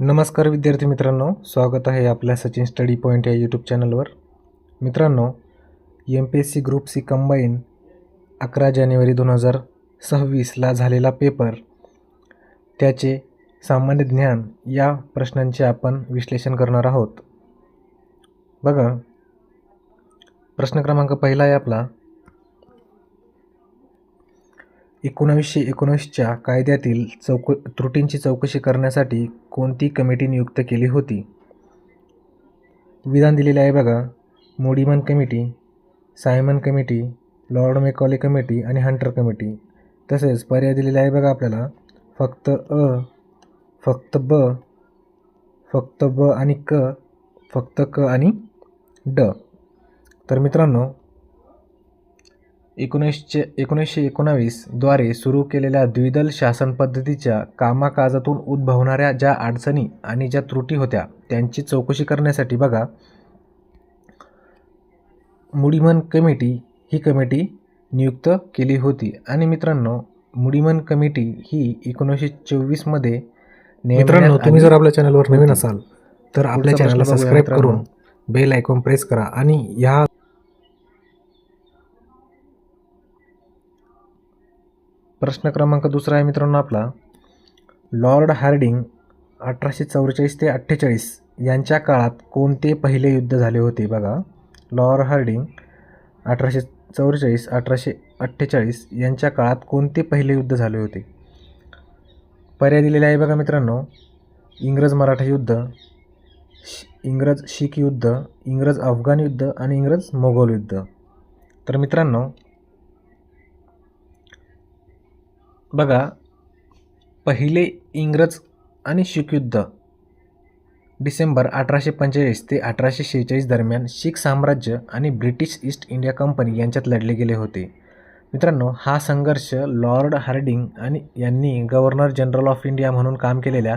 नमस्कार विद्यार्थी मित्रांनो स्वागत आहे आपल्या सचिन स्टडी पॉईंट या यूट्यूब चॅनलवर. मित्रांनो M P S C group C combine अकरा जानेवारी दोन हजार सव्वीसला झालेला पेपर त्याचे सामान्य ज्ञान या प्रश्नांचे आपण विश्लेषण करणार आहोत. बघा प्रश्न क्रमांक पहिला आहे आपला. एकोणावीसशे एकोणीसच्या कायद्यातील चौक त्रुटींची चौकशी करण्यासाठी कोणती कमिटी नियुक्त केली होती? विधान दिलेले आहे बघा. Muddiman committee Simon committee Lord Macaulay committee आणि हंटर कमिटी. तसेच पर्याय दिलेला आहे बघा आपल्याला. फक्त अ फक्त ब फक्त ब आणि क फक्त क आणि ड. तर मित्रांनो एकोणीसशे एकोणीसशे एकोणावीसद्वारे सुरू केलेल्या द्विदल शासन पद्धतीच्या कामाकाजातून उद्भवणाऱ्या ज्या अडचणी आणि ज्या त्रुटी होत्या त्यांची चौकशी करण्यासाठी बघा. मुडीमन कमिटी ही कमिटी नियुक्त केली होती. आणि मित्रांनो मुडीमन कमिटी ही एकोणीसशे चोवीसमध्ये मित्रांनो तुम्ही जर आपल्या चॅनलवर नवीन असाल तर आपल्या चॅनलला सबस्क्राईब. करून बेल आयकॉन प्रेस करा. आणि ह्या प्रश्न क्रमांक दुसरा आहे मित्रांनो आपला. लॉर्ड हार्डिंग अठराशे चौवेचाळीस ते अठ्ठेचाळीस यांच्या काळात कोणते पहिले युद्ध झाले होते बघा. लॉर्ड हार्डिंग अठराशे चौवेचाळीस अठराशे अठ्ठेचाळीस यांच्या काळात कोणते पहिले युद्ध झाले होते? पर्याय दिलेले आहे बघा मित्रांनो. इंग्रज मराठा युद्ध इंग्रज शीख युद्ध इंग्रज अफगाण युद्ध आणि इंग्रज मोगल युद्ध. तर मित्रांनो बघा पहिले इंग्रज आणि शीख युद्ध. डिसेंबर अठराशे पंचेचाळीस ते अठराशे शेहेचाळीस दरम्यान शीख साम्राज्य आणि ब्रिटिश ईस्ट इंडिया कंपनी यांच्यात लढले गेले होते. मित्रांनो हा संघर्ष लॉर्ड हार्डिंग आणि यांनी गव्हर्नर जनरल ऑफ इंडिया म्हणून काम केलेल्या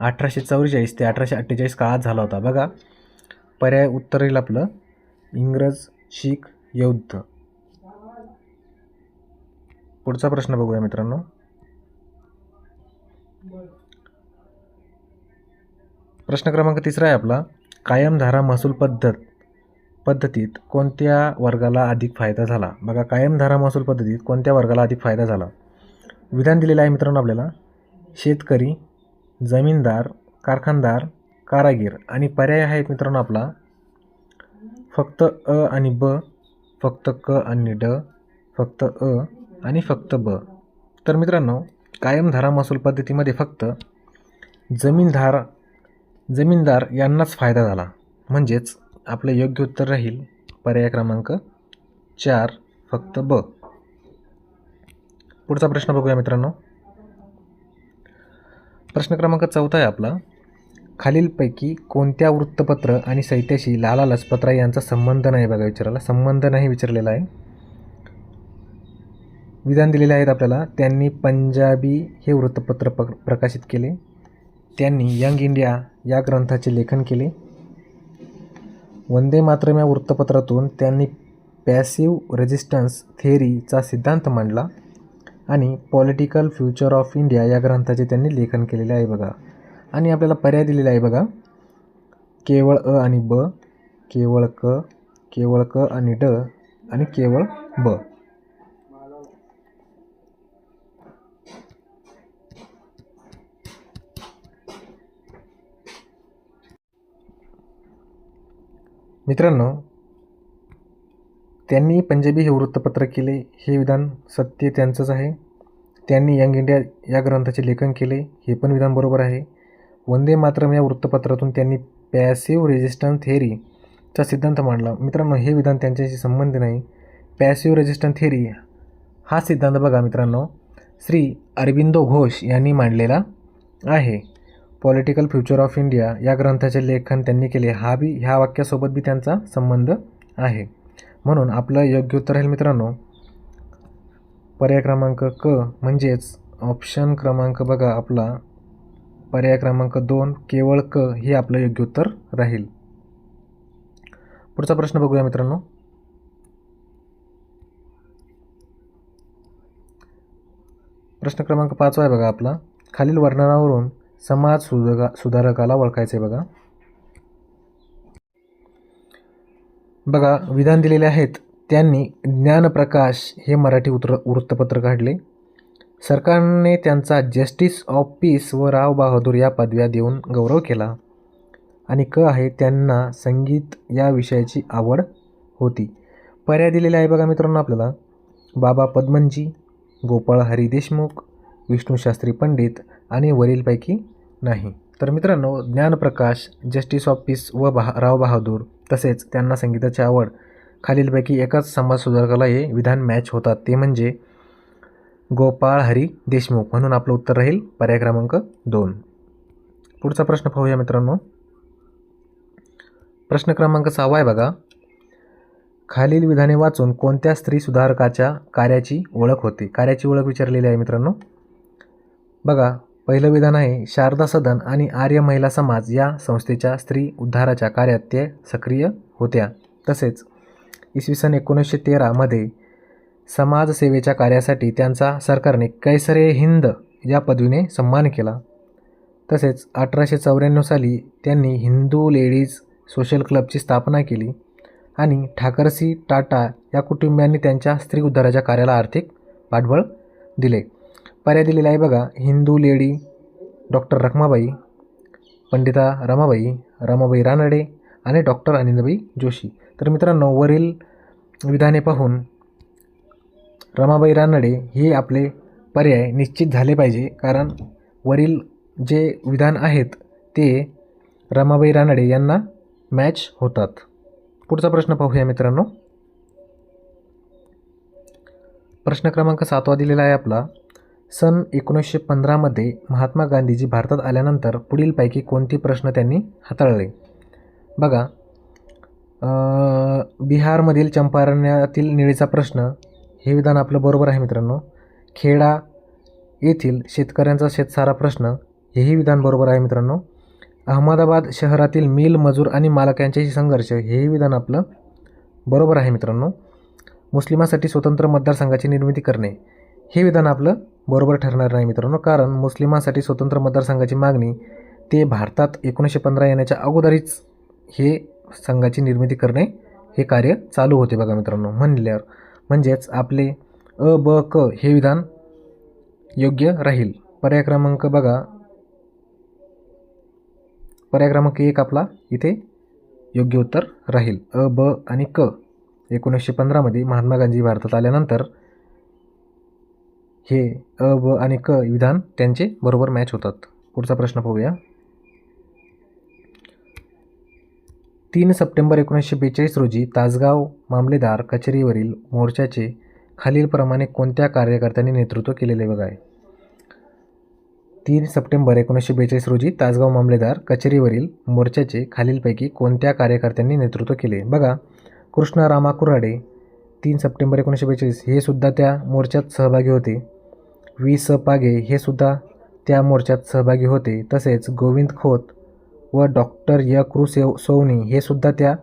अठराशे चौवेचाळीस ते अठराशे अठ्ठेचाळीस काळात झाला होता. बघा पर्याय उत्तर येईल आपलं. इंग्रज शीख युद्ध. पुढचा प्रश्न बघूया मित्रांनो. प्रश्न क्रमांक तिसरा आहे आपला. कायमधारा महसूल पद्धत पद्धतीत कोणत्या वर्गाला अधिक फायदा झाला? बघा कायमधारा महसूल पद्धतीत कोणत्या वर्गाला अधिक फायदा झाला? विधान दिलेलं आहे मित्रांनो आपल्याला. शेतकरी जमीनदार कारखानदार कारागीर आणि पर्याय आहेत मित्रांनो आपला. फक्त अ आणि ब फक्त क आणि ड फक्त अ आणि फक्त ब. तर मित्रांनो कायमधारा महसूल पद्धतीमध्ये फक्त जमीनधार जमीनदार यांनाच फायदा झाला. म्हणजेच आपलं योग्य उत्तर राहील. पर्याय क्रमांक चार फक्त ब. पुढचा प्रश्न बघूया मित्रांनो. प्रश्न क्रमांक चौथा आहे आपला. खालीलपैकी कोणत्या वृत्तपत्र आणि साहित्याशी लाला लजपतराय यांचा संबंध नाही बघा विचारायला. संबंध नाही विचारलेला आहे. विधान दिलेले आहेत आपल्याला. त्यांनी पंजाबी हे वृत्तपत्र प प्रकाशित केले. त्यांनी यंग इंडिया या ग्रंथाचे लेखन केले. वंदे मातरम या वृत्तपत्रातून त्यांनी पॅसिव्ह रेजिस्टन्स थेअरीचा सिद्धांत मांडला आणि पॉलिटिकल फ्युचर ऑफ इंडिया या ग्रंथाचे त्यांनी लेखन केलेले आहे बघा. आणि आपल्याला पर्याय दिलेला आहे बघा. केवळ अ आणि ब केवळ क केवळ क आणि ड आणि केवळ ब. मित्रांनो त्यांनी पंजाबी हे वृत्तपत्र केले. हे विधान सत्य त्यांचंच आहे. त्यांनी यंग इंडिया या ग्रंथाचे लेखन केले. हे पण विधान बरोबर आहे. वंदे मातरम या वृत्तपत्रातून त्यांनी पॅसिव्ह रेजिस्टन्स थेअरीचा सिद्धांत मांडला. मित्रांनो हे विधान त्यांच्याशी संबंध नाही. पॅसिव्ह रेजिस्टन्स थेअरी हा सिद्धांत बघा मित्रांनो. श्री अरविंदो घोष यांनी मांडलेला आहे. पॉलिटिकल फ्युचर ऑफ इंडिया या ग्रंथाचे लेखन त्यांनी केले. हा बी ह्या वाक्यासोबत बी त्यांचा संबंध आहे. म्हणून आपलं योग्य उत्तर राहील मित्रांनो. पर्याय क्रमांक क म्हणजेच ऑप्शन क्रमांक बघा आपला. पर्याय क्रमांक दोन केवळ क हे आपलं योग्य उत्तर राहील. पुढचा प्रश्न बघूया मित्रांनो. प्रश्न क्रमांक पाचवा आहे बघा आपला. खालील वर्णनावरून समाज सुधारका सुधारकाला ओळखायचं आहे बघा. बघा विधान दिलेले आहेत. त्यांनी ज्ञानप्रकाश हे मराठी उत्र वृत्तपत्र काढले. सरकारने त्यांचा जस्टिस ऑफ पीस व राव बहादूर या पदव्या देऊन गौरव केला. आणि क आहे त्यांना संगीत या विषयाची आवड होती. पर्याय दिलेले आहे बघा मित्रांनो आपल्याला. बाबा पद्मनजी गोपाळ हरी देशमुख विष्णूशास्त्री पंडित आणि वरीलपैकी नाही. तर मित्रांनो ज्ञानप्रकाश जस्टिस ऑफ पीस व बहा राव बहादूर तसेच त्यांना संगीताची आवड. खालीलपैकी एकाच समाज सुधारकाला हे विधान मॅच होतात. ते म्हणजे गोपाळ हरी देशमुख म्हणून आपलं उत्तर राहील पर्याय क्रमांक दोन. पुढचा प्रश्न पाहूया मित्रांनो. प्रश्न क्रमांक सहावा आहे बघा. खालील विधाने वाचून कोणत्या स्त्री सुधारकाच्या कार्याची ओळख होते? कार्याची ओळख विचारलेली आहे मित्रांनो. बघा पहिलं विधान आहे शारदा सदन आणि आर्य महिला समाज या संस्थेच्या स्त्री उद्धाराच्या कार्यात ते सक्रिय होत्या. तसेच इसवी सन एकोणीसशे तेरामध्ये समाजसेवेच्या कार्यासाठी त्यांचा सरकारने कैसरे हिंद या पदवीने सन्मान केला. तसेच अठराशे चौऱ्याण्णव साली त्यांनी हिंदू लेडीज सोशल क्लबची स्थापना केली आणि ठाकरसी टाटा या कुटुंबियांनी त्यांच्या स्त्री उद्धाराच्या कार्याला आर्थिक पाठबळ दिले. पर्याय दिलेला आहे बघा. हिंदू लेडी डॉक्टर रखमाबाई पंडिता रमाबाई रमाबाई रानडे आणि डॉक्टर अनिंदबाई जोशी. तर मित्रांनो वरील विधाने पाहून रमाबाई रानडे हे आपले पर्याय निश्चित झाले पाहिजे. कारण वरील जे विधान आहेत ते रमाबाई रानडे यांना मॅच होतात. पुढचा प्रश्न पाहूया मित्रांनो. प्रश्न क्रमांक सातवा दिलेला आहे आपला. सन एकोणीसशे पंधरामध्ये महात्मा गांधीजी भारतात आल्यानंतर पुढीलपैकी कोणती प्रश्न त्यांनी हाताळले? बघा. बिहारमधील चंपारण्यातील निळीचा प्रश्न हे विधान आपलं बरोबर आहे मित्रांनो. खेडा येथील शेतकऱ्यांचा शेतसारा प्रश्न हेही विधान बरोबर आहे मित्रांनो. अहमदाबाद शहरातील मिल मजूर आणि मालक यांच्याशी संघर्ष हेही विधान आपलं बरोबर आहे मित्रांनो. मुस्लिमासाठी स्वतंत्र मतदारसंघाची निर्मिती करणे हे विधान आपलं बरोबर ठरणार नाही मित्रांनो. कारण मुस्लिमांसाठी स्वतंत्र मतदारसंघाची मागणी ते भारतात एकोणीसशे पंधरा येण्याच्या अगोदरीच हे संघाची निर्मिती करणे हे कार्य चालू होते बघा मित्रांनो. म्हणल्यावर म्हणजेच आपले अ ब क हे विधान योग्य राहील. पर्याय क्रमांक बघा. पर्याय क्रमांक एक आपला इथे योग्य उत्तर राहील. अ ब आणि क एकोणीसशे पंधरामध्ये महात्मा गांधी भारतात आल्यानंतर हे अ ब आणि क विधान त्यांचे बरोबर मॅच होतात. पुढचा प्रश्न पाहूया. तीन सप्टेंबर एकोणीसशे बेचाळीस रोजी तासगाव मामलेदार कचेरीवरील मोर्चाचे खालीलप्रमाणे कोणत्या कार्यकर्त्यांनी नेतृत्व केलेले बघा आहे तीन सप्टेंबर एकोणीसशे बेचाळीस रोजी तासगाव मामलेदार कचेरीवरील मोर्चाचे खालीलपैकी कोणत्या कार्यकर्त्यांनी नेतृत्व केले? बघा. कृष्ण रामा कुऱ्हाडे तीन सप्टेंबर एकोणीसशे बेचाळीस. हे सुद्धा त्या मोर्चात सहभागी होते. वी स पागे हे सुद्धा त्या मोर्चात सहभागी होते. तसेच गोविंद खोत व डॉक्टर य कृ सेव सोवनी हे सुद्धा त्या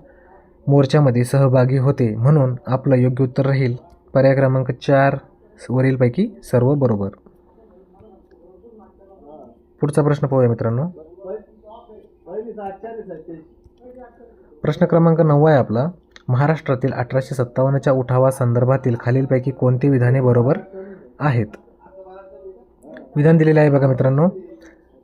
मोर्चामध्ये सहभागी होते. म्हणून आपलं योग्य उत्तर राहील. पर्याय क्रमांक चार वरीलपैकी सर्व बरोबर. पुढचा प्रश्न पाहूया मित्रांनो. प्रश्न क्रमांक नऊ आहे आपला. महाराष्ट्रातील अठराशे सत्तावन्नच्या उठावा संदर्भातील खालीलपैकी कोणती विधाने बरोबर आहेत? विधान दिलेलं आहे बघा मित्रांनो.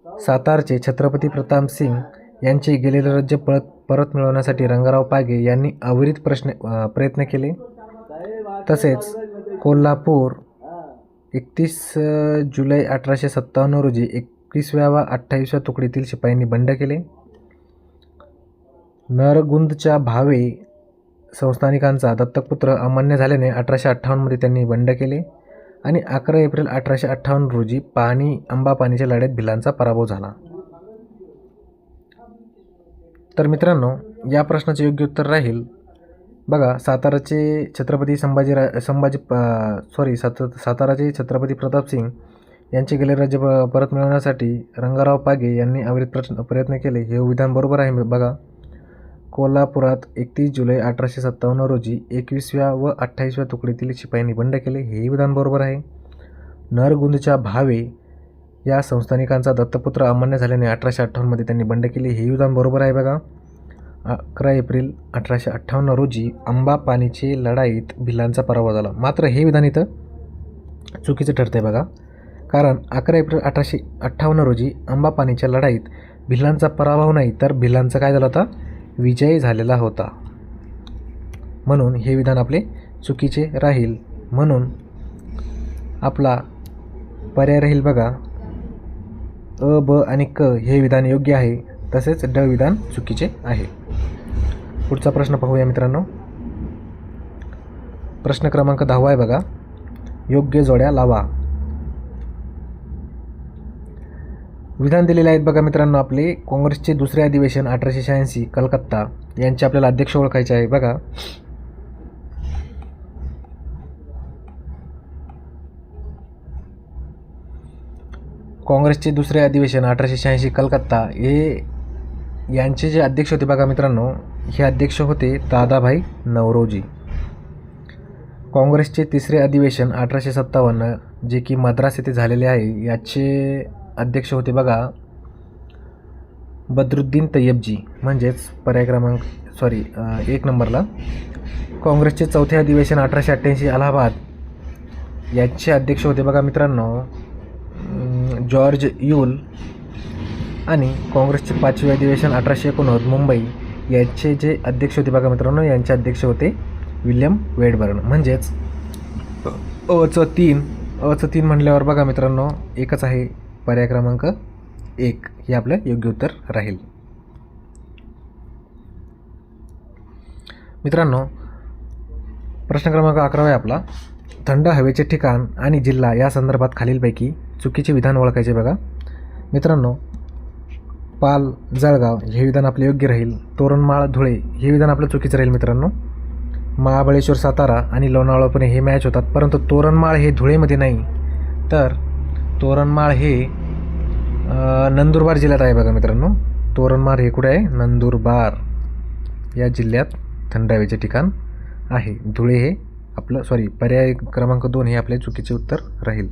सातारचे छत्रपती प्रताप सिंग यांचे गेलेले राज्य परत परत मिळवण्यासाठी रंगाराव पागे यांनी अविरित प्रश्न प्रयत्न केले. तसेच कोल्हापूर एकतीस जुलै अठराशे सत्तावन्न रोजी एकवीसव्या व अठ्ठावीसव्या तुकडीतील शिपायांनी बंड केले. नरगुंदच्या भावे संस्थानिकांचा दत्तकपुत्र अमान्य झाल्याने अठराशे अठ्ठावन्नमध्ये त्यांनी बंड केले. आणि अकरा एप्रिल अठराशे अठ्ठावन्न रोजी पाणी अंबापाणीच्या लढ्यात भिलांचा पराभव झाला. तर मित्रांनो या प्रश्नाचे योग्य उत्तर राहील. बघा साताराचे छत्रपती संभाजी रा संभाजी सॉरी सात साताराचे छत्रपती प्रताप सिंग यांचे गेले राज्य परत मिळवण्यासाठी रंगाराव पागे यांनी अविरत प्रश्न प्रयत्न केले. हे विधान बरोबर आहे बघा. कोल्हापुरात एकतीस जुलै अठराशे सत्तावन्न रोजी एकवीसव्या व अठ्ठावीसव्या तुकडीतील शिपायांनी बंड केले हेही विधान बरोबर आहे. नरगुंदच्या भावे या संस्थानिकांचा दत्तपुत्र अमान्य झाल्याने अठराशे अठ्ठावन्नमध्ये त्यांनी बंड केले हे विधान बरोबर आहे बघा. अकरा एप्रिल अठराशे अठ्ठावन्न रोजी आंबा पाणीची लढाईत भिल्लांचा पराभव झाला. मात्र हे विधान इथं चुकीचं ठरतं आहे बघा. कारण अकरा एप्रिल अठराशे अठ्ठावन्न रोजी आंबा पाणीच्या लढाईत भिल्लांचा पराभव नाही तर भिलांचा काय झाला होता? विजयी झालेला होता. म्हणून हे विधान आपले चुकीचे राहील. म्हणून आपला पर्याय राहील बघा. अ ब आणि क हे विधान योग्य आहे. तसेच ड विधान चुकीचे आहे. पुढचा प्रश्न पाहूया मित्रांनो. प्रश्न क्रमांक दहावा आहे बघा. योग्य जोड्या लावा. विधान दिलेले आहेत बघा मित्रांनो आपले. काँग्रेसचे दुसरे अधिवेशन अठराशे शहाऐंशी कलकत्ता. यांचे आपल्याला अध्यक्ष ओळखायचे आहे बघा. काँग्रेसचे दुसरे अधिवेशन अठराशे शहाऐंशी कलकत्ता. हे यांचे जे अध्यक्ष होते बघा मित्रांनो हे अध्यक्ष होते दादाभाई नवरोजी. काँग्रेसचे तिसरे अधिवेशन अठराशे सत्तावन्न जे की मद्रास येथे झालेले आहे याचे अध्यक्ष होते बघा बद्रुद्दीन तय्यबजी म्हणजेच पर्याय क्रमांक सॉरी एक नंबरला काँग्रेसचे चौथे अधिवेशन अठराशे अठ्ठ्याऐंशी अलाहाबाद याचे अध्यक्ष होते बघा मित्रांनो जॉर्ज यूल आणि काँग्रेसचे पाचवे अधिवेशन अठराशे एकोणनव्वद मुंबई याचे जे अध्यक्ष होते बघा मित्रांनो यांचे अध्यक्ष होते विल्यम वेडबर्न म्हणजेच अचं तीन अचं तीन म्हणल्यावर बघा मित्रांनो एकच आहे पर्याय क्रमांक एक हे आपलं योग्य उत्तर राहील. मित्रांनो प्रश्न क्रमांक अकरावा आहे आपला. थंड हवेचे ठिकाण आणि जिल्हा या संदर्भात खालीलपैकी चुकीचे विधान ओळखायचे बघा. मित्रांनो पाल जळगाव हे विधान आपले योग्य राहील. तोरणमाळ धुळे हे विधान आपलं चुकीचं राहील मित्रांनो. महाबळेश्वर सातारा आणि लोणावळा पुणे हे मॅच होतात. परंतु तोरणमाळ हे धुळेमध्ये नाही. तर तोरणमाळ हे नंदुरबार जिल्ह्यात आहे बघा मित्रांनो. तोरणमाळ हे कुठे आहे? नंदुरबार या जिल्ह्यात थंड हवेचे ठिकाण आहे. धुळे हे आपलं सॉरी पर्याय क्रमांक दोन हे आपले चुकीचे उत्तर राहील.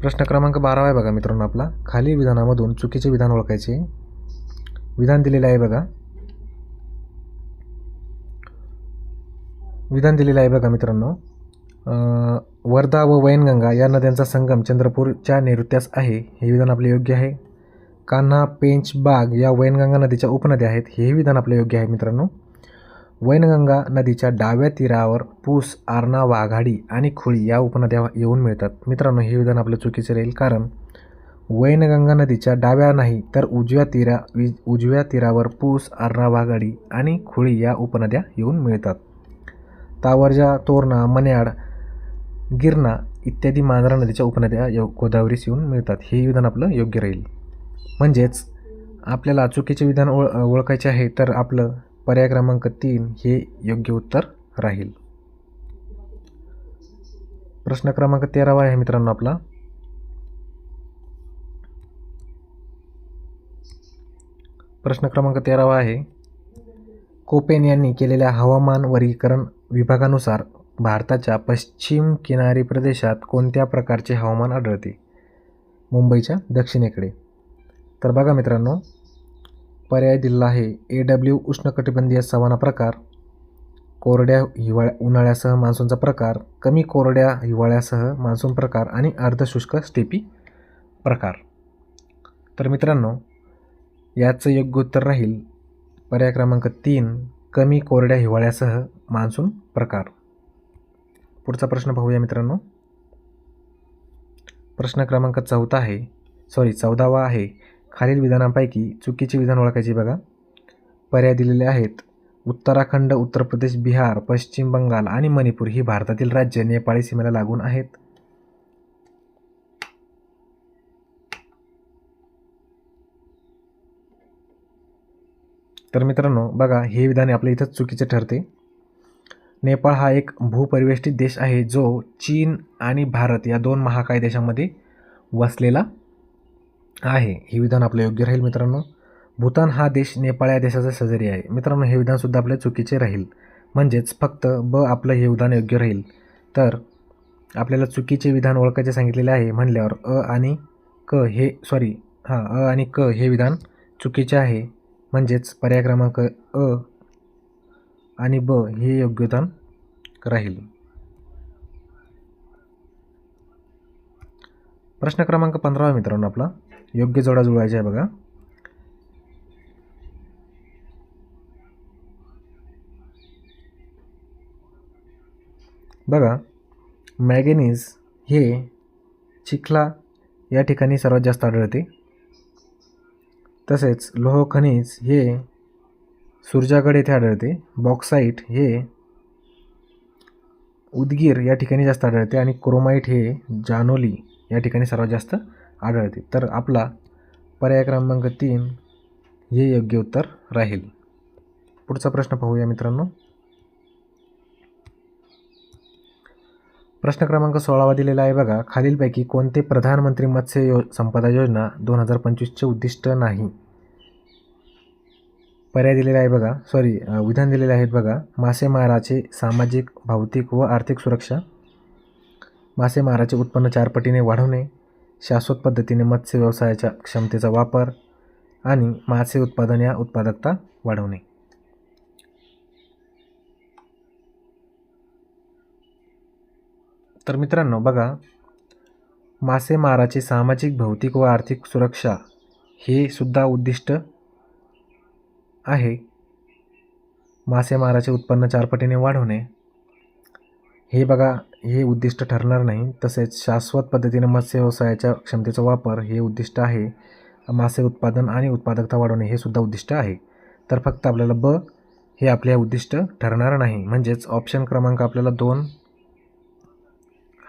प्रश्न क्रमांक बारावा आहे बघा मित्रांनो आपला. खाली विधानामधून चुकीचे विधान ओळखायचे. विधान दिलेलं आहे बघा. विधान दिलेलं आहे बघा मित्रांनो. वर्धा व वैनगंगा या नद्यांचा संगम चंद्रपूरच्या नैऋत्यास आहे. हे विधान आपले योग्य आहे? कान्हा पेंच बाग या वैनगंगा नदीच्या उपनद्या आहेत. हे विधान आपले योग्य आहे मित्रांनो. वैनगंगा नदीच्या डाव्या तीरावर पूस आरणा वाघाडी आणि खुळी या उपनद्या येऊन मिळतात. मित्रांनो हे विधान आपलं चुकीचं राहील कारण वैनगंगा नदीच्या डाव्या नाही तर उजव्या तीरा वि उजव्या तीरावर पूस आरणा वाघाडी आणि खुळी या उपनद्या येऊन मिळतात. तावरजा तोरणा मन्याड गिरणा इत्यादी मांजरा नदीच्या उपनद्या यो गोदावरीस येऊन मिळतात. हे विधान आपलं योग्य राहील. म्हणजेच आपल्याला चुकीचे विधान ओळ ओळखायचे आहे तर आपलं पर्याय क्रमांक तीन हे योग्य उत्तर राहील. प्रश्न क्रमांक तेरावा आहे मित्रांनो आपला. प्रश्न क्रमांक तेरावा आहे. कोपेन यांनी केलेल्या हवामान वर्गीकरण विभागानुसार भारताच्या पश्चिम किनारी प्रदेशात कोणत्या प्रकारचे हवामान आढळते? मुंबईच्या दक्षिणेकडे. तर बघा मित्रांनो पर्याय दिलेला आहे ए डब्ल्यू उष्णकटिबंधीय सवाना प्रकार कोरड्या हिवाळ्या उन्हाळ्यासह मान्सूनचा प्रकार कमी कोरड्या हिवाळ्यासह मान्सून प्रकार आणि अर्धशुष्क स्टेपी प्रकार. तर मित्रांनो याचं योग्य उत्तर राहील पर्याय क्रमांक तीन कमी कोरड्या हिवाळ्यासह मान्सून प्रकार. पुढचा प्रश्न पाहूया मित्रांनो. प्रश्न क्रमांक चौथा आहे. सॉरी चौदावा आहे. खालील विधानांपैकी चुकीचे विधान ओळखायचे बघा. पर्याय दिलेले आहेत. उत्तराखंड उत्तर प्रदेश बिहार पश्चिम बंगाल आणि मणिपूर ही भारतातील राज्य नेपाळी सीमेला लागून आहेत. तर मित्रांनो बघा हे विधान आपल्या इथंच चुकीचे ठरते. नेपाळ हा एक भूपरिवेष्टित देश आहे जो चीन आणि भारत या दोन महाकाय देशांमध्ये वसलेला आहे. हे विधान आपलं योग्य राहील मित्रांनो? भूतान हा देश नेपाळ या देशाचा शेजारी आहे. मित्रांनो हे विधानसुद्धा आपले चुकीचे राहील. म्हणजेच फक्त ब आपलं हे विधान योग्य राहील. तर आपल्याला चुकीचे विधान ओळखायचे सांगितलेले आहे म्हणल्यावर अ आणि क हे सॉरी हां अ आणि क हे विधान चुकीचे आहे. म्हणजेच पर्याय क्रमांक अ आणि ब हे योग्य राहील. प्रश्न क्रमांक पंधरावा मित्रांनो आपला. योग्य जोडा जुळवायचा आहे बघा. बघा मॅगेनीज हे चिखला या ठिकाणी सर्वात जास्त आढळते. तसेच लोह खनिज हे सुरजागड येथे आढळते. बॉक्साईट हे उदगीर या ठिकाणी जास्त आढळते आणि क्रोमाईट हे जानोली या ठिकाणी सर्वात जास्त आढळते. तर आपला पर्याय क्रमांक तीन हे योग्य उत्तर राहील. पुढचा प्रश्न पाहूया मित्रांनो. प्रश्न क्रमांक सोळावा दिलेला आहे बघा. खालीलपैकी कोणते प्रधानमंत्री मत्स्य यो संपदा योजना दोन हजार पंचवीसचे उद्दिष्ट नाही? पर्याय दिलेले आहे बघा. सॉरी विधान दिलेले आहेत बघा. मासेमाराचे सामाजिक भौतिक व आर्थिक सुरक्षा. मासेमाराचे उत्पन्न चार पटीने वाढवणे. शाश्वत पद्धतीने मत्स्य व्यवसायाच्या क्षमतेचा वापर आणि मासे उत्पादन या उत्पादकता वाढवणे. तर मित्रांनो बघा. मासेमाराची सामाजिक भौतिक व आर्थिक सुरक्षा हे सुद्धा उद्दिष्ट आहे. मासेमाराचे उत्पन्न चारपटीने वाढवणे. हे बघा हे उद्दिष्ट ठरणार नाही. तसेच शाश्वत पद्धतीने मत्स्य व्यवसायाच्या क्षमतेचा वापर हे उद्दिष्ट आहे. मासे उत्पादन आणि उत्पादकता वाढवणे हे सुद्धा उद्दिष्ट आहे. तर फक्त आपल्याला ब हे आपले उद्दिष्ट ठरणार नाही. म्हणजेच ऑप्शन क्रमांक आपल्याला दोन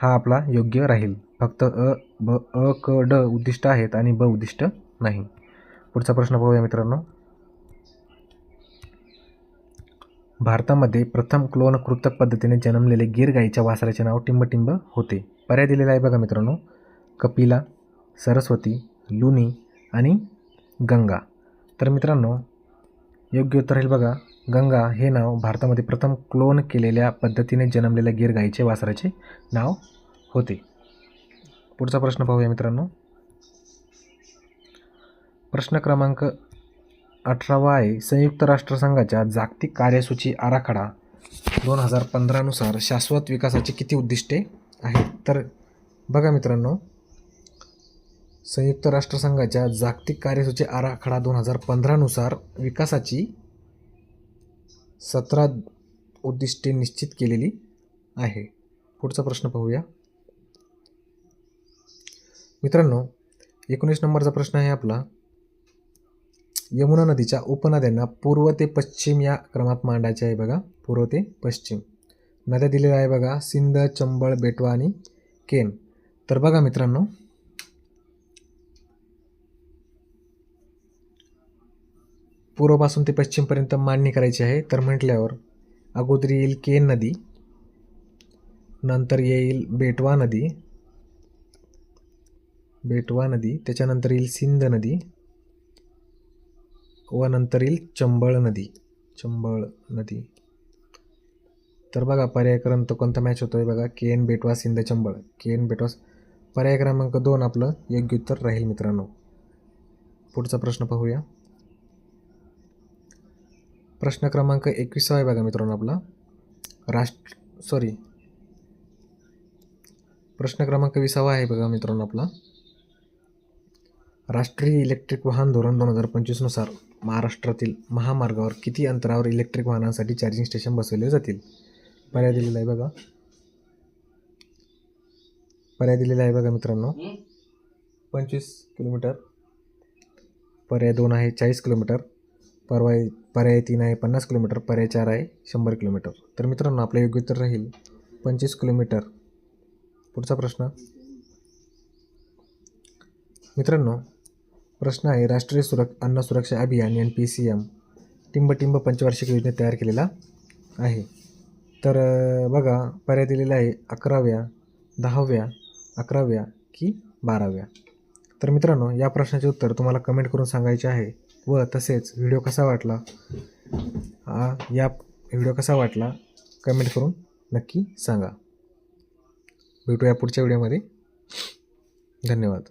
हा आपला योग्य राहील. फक्त अ ब अ क ड उद्दिष्ट आहेत आणि ब उद्दिष्ट नाही. पुढचा प्रश्न पाहूया मित्रांनो. भारतामध्ये प्रथम क्लोन कृतक पद्धतीने जन्मलेले गीर गाईच्या वासराचे नाव टिंबटिंब होते. पर्याय दिलेला आहे बघा मित्रांनो. कपिला सरस्वती लुनी आणि गंगा. तर मित्रांनो योग्य उत्तर राहील बघा. गंगा हे नाव भारतामध्ये प्रथम क्लोन केलेल्या पद्धतीने जन्मलेल्या गीर गाईचे वासराचे नाव होते. पुढचा प्रश्न पाहूया मित्रांनो. प्रश्न क्रमांक अठरावा आहे. संयुक्त राष्ट्रसंघाच्या जागतिक कार्यसूची आराखडा दोन हजार पंधरानुसार शाश्वत विकासाची किती उद्दिष्टे आहेत? तर बघा मित्रांनो संयुक्त राष्ट्रसंघाच्या जागतिक कार्यसूची आराखडा दोन हजार पंधरानुसार विकासाची सतरा उद्दिष्टे निश्चित केलेली आहे. पुढचा प्रश्न पाहूया. मित्रांनो एकोणीस नंबरचा प्रश्न आहे आपला. यमुना नदीच्या उपनद्यांना पूर्व ते पश्चिम या क्रमात मांडायचे आहे बघा. पूर्व ते पश्चिम. नद्या दिलेल्या आहे बघा. सिंध चंबळ बेटवा आणि केन. तर बघा मित्रांनो. पूर्वपासून ते पश्चिमपर्यंत मांडणी करायची आहे. तर म्हटल्यावर अगोदर येईल केन नदी नंतर येईल बेटवा नदी बेटवा नदी त्याच्यानंतर येईल सिंध नदी व नंतर येईल चंबळ नदी. चंबळ नदी. तर बघा पर्याय क्रमांक कोणता मॅच होतोय बघा? के एन बेटवा द चंबळ. के एन बेटवा पर्याय क्रमांक दोन आपलं योग्य उत्तर राहील मित्रांनो. पुढचा प्रश्न पाहूया. प्रश्न क्रमांक एकविसावा आहे बघा मित्रांनो आपला. राष्ट्र सॉरी प्रश्न क्रमांक विसावा आहे बघा मित्रांनो आपला. राष्ट्रीय इलेक्ट्रिक वाहन धोरण दोन हजार पंचवीसनुसार. महाराष्ट्रातील महामार्गावर किती अंतरावर इलेक्ट्रिक वाहनांसाठी चार्जिंग स्टेशन बसवले जातील? पर्याय दिलेला आहे बघा. पर्याय दिलेला आहे बघा मित्रांनो. पंचवीस किलोमीटर. पर्याय दोन आहे चाळीस किलोमीटर. पर्याय पर्याय तीन आहे पन्नास किलोमीटर. पर्याय चार आहे शंभर किलोमीटर. तर मित्रांनो आपलं योग्य उत्तर राहील. पंचवीस किलोमीटर. पुढचा प्रश्न. मित्रांनो प्रश्न आहे राष्ट्रीय सुरक्ष अन्न सुरक्षा अभियान एन पी सी एम. टिंबटिंब पंचवार्षिक योजनेत तयार केलेला आहे. तर बघा पर्याय दिलेला आहे अकराव्या दहाव्या अकराव्या की बाराव्या. तर मित्रांनो या प्रश्नाचे उत्तर तुम्हाला कमेंट करून सांगायचे आहे व तसेच व्हिडिओ कसा वाटला? आ, या व्हिडिओ कसा वाटला? कमेंट करून नक्की सांगा. भेटूया पुढच्या व्हिडिओमध्ये धन्यवाद.